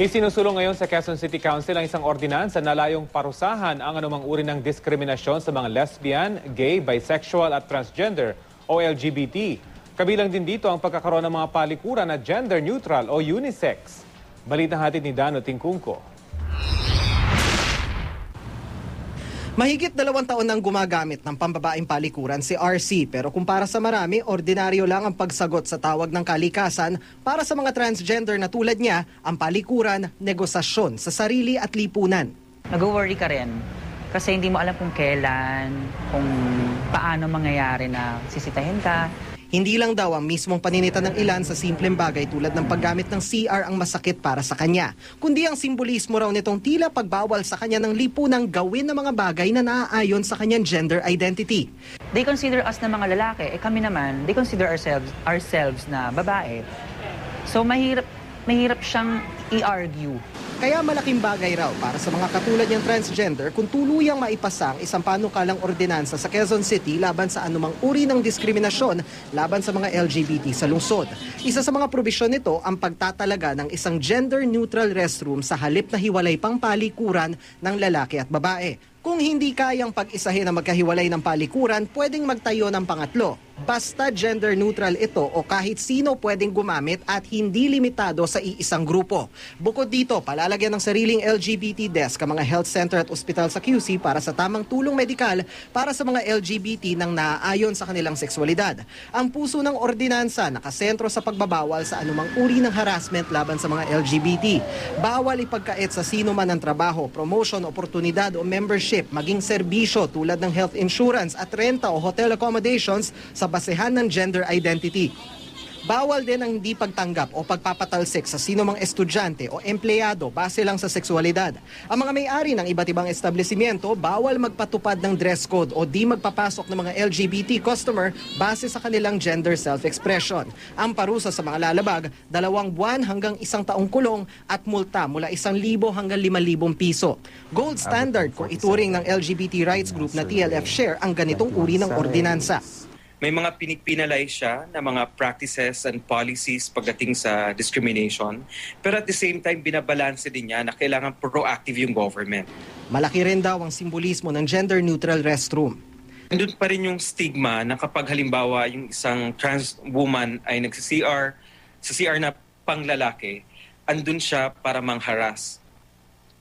Isinusulong ngayon sa Quezon City Council ang isang ordinansa na layong parusahan ang anumang uri ng diskriminasyon sa mga lesbian, gay, bisexual at transgender o LGBT. Kabilang din dito ang pagkakaroon ng mga palikuran na gender neutral o unisex. Balita hatid ni Dano Tingkungko. Mahigit dalawang taon nang gumagamit ng pambabaing palikuran si RC pero kumpara sa marami, ordinaryo lang ang pagsagot sa tawag ng kalikasan para sa mga transgender na tulad niya, ang palikuran, negosasyon sa sarili at lipunan. nag-worry ka rin. Kasi hindi mo alam kung kailan, kung paano mangyayari na sisitahin ka. Hindi lang daw ang mismong paninita ng ilan sa simpleng bagay tulad ng paggamit ng CR ang masakit para sa kanya, kundi ang simbolismo raw nitong tila pagbawal sa kanya ng lipunang gawin ng mga bagay na naaayon sa kanyang gender identity. They consider us na mga lalaki, eh kami naman, they consider ourselves ourselves na babae. So mahirap mahirap siyang i-argue. Kaya malaking bagay raw para sa mga katulad niyang transgender kung tuluyang maipasa ang isang panukalang ordinansa sa Quezon City laban sa anumang uri ng diskriminasyon laban sa mga LGBT sa lungsod. Isa sa mga probisyon nito ang pagtatalaga ng isang gender-neutral restroom sa halip na hiwalay pang palikuran ng lalaki at babae. Kung hindi kayang pag-isahin ang magkahiwalay ng palikuran, pwedeng magtayo ng pangatlo. Basta gender neutral ito o kahit sino pwedeng gumamit at hindi limitado sa iisang grupo. Bukod dito, palalagyan ng sariling LGBT desk ang mga health center at ospital sa QC para sa tamang tulong medikal para sa mga LGBT nang naaayon sa kanilang sexualidad. Ang puso ng ordinansa nakasentro sa pagbabawal sa anumang uri ng harassment laban sa mga LGBT. Bawal ipagkait sa sino man ang trabaho, promotion, oportunidad o membership, maging serbisyo tulad ng health insurance at renta o hotel accommodations sa basehan ng gender identity. Bawal din ang hindi pagtanggap o pagpapatalsik sa sino mang estudyante o empleyado base lang sa sexualidad. Ang mga may-ari ng iba't ibang establishmento bawal magpatupad ng dress code o di magpapasok ng mga LGBT customer base sa kanilang gender self-expression. Ang parusa sa mga lalabag, dalawang buwan hanggang isang taong kulong at multa mula isang libo hanggang lima libong piso. Gold standard kung ituring ng LGBT rights group na TLF Share ang ganitong uri ng ordinansa. May mga pinipinalize siya na mga practices and policies pagdating sa discrimination. Pero at the same time, binabalanse din niya na kailangan proactive yung government. Malaki rin daw ang simbolismo ng gender-neutral restroom. Nandun pa rin yung stigma na kapag halimbawa yung isang trans woman ay nagsi-CR, sa CR na panglalaki, andun siya para mangharas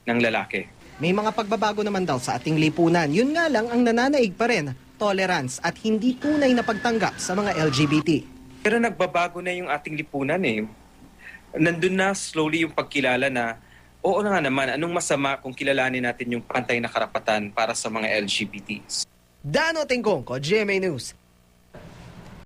ng lalaki. May mga pagbabago naman daw sa ating lipunan. Yun nga lang ang nananaig pa rin, tolerance at hindi tunay na pagtanggap sa mga LGBT. Pero nagbabago na yung ating lipunan eh. Nandun na slowly yung pagkilala na oo na nga naman, anong masama kung kilalanin natin yung pantay na karapatan para sa mga LGBTs. Dano Tingkong ko, GMA News.